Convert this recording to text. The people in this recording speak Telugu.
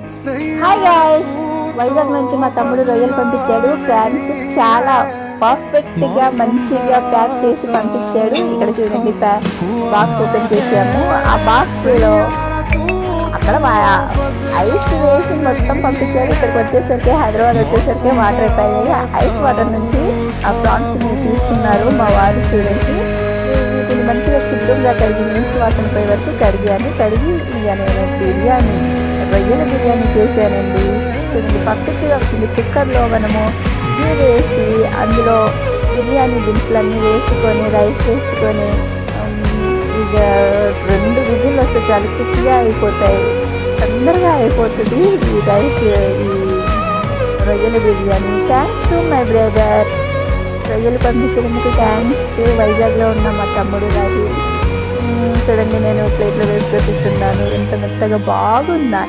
హాయ్ గాయ్స్ వైజాగ్ నుంచి మా తమ్ముడు రొయ్యలు పంపించాడు. ఫ్రాన్స్ చాలా పర్ఫెక్ట్గా మంచిగా ప్యాక్ చేసి పంపించాడు. ఇక్కడ చూడండి బాక్స్ ఓపెన్ చేసాము ఆ బాక్స్లో అక్కడ ఐస్ వేసి మొత్తం పంపించారు. ఇక్కడికి వచ్చేసరికి హైదరాబాద్ వచ్చేసరికి వాటర్ అయిపోయాయి. ఐస్ వాటర్ నుంచి ఆ ప్రాన్స్ తీసుకున్నారు మా వారు చూడండి. వీటిని మంచిగా శుభ్రంగా కడిగి నీసు వాసన పోయే వరకు కడిగాను కడిగి ఇక నేను బిర్యానీ రొయ్యల బిర్యానీ చేశానండి. చూడండి పక్కకి వచ్చింది కుక్కర్లో మనము ఘీ వేసి అందులో బిర్యానీ దినుసులన్నీ వేసుకొని రైస్ వేసుకొని ఇక రెండు విజిల్ వస్తే చాలా కిక్గా అయిపోతాయి. తొందరగా అయిపోతుంది ఈ రైస్ ఈ రొయ్యల biryani. Thanks to my brother రొయ్యలు పంపించడానికి థ్యాంక్స్ వైజాగ్లో ఉన్న మా తమ్ముడు గారి చూడండి నేను ప్లేట్లో వేసి పెట్టిస్తున్నాను. ఎంత మెత్తగా బాగున్నాయి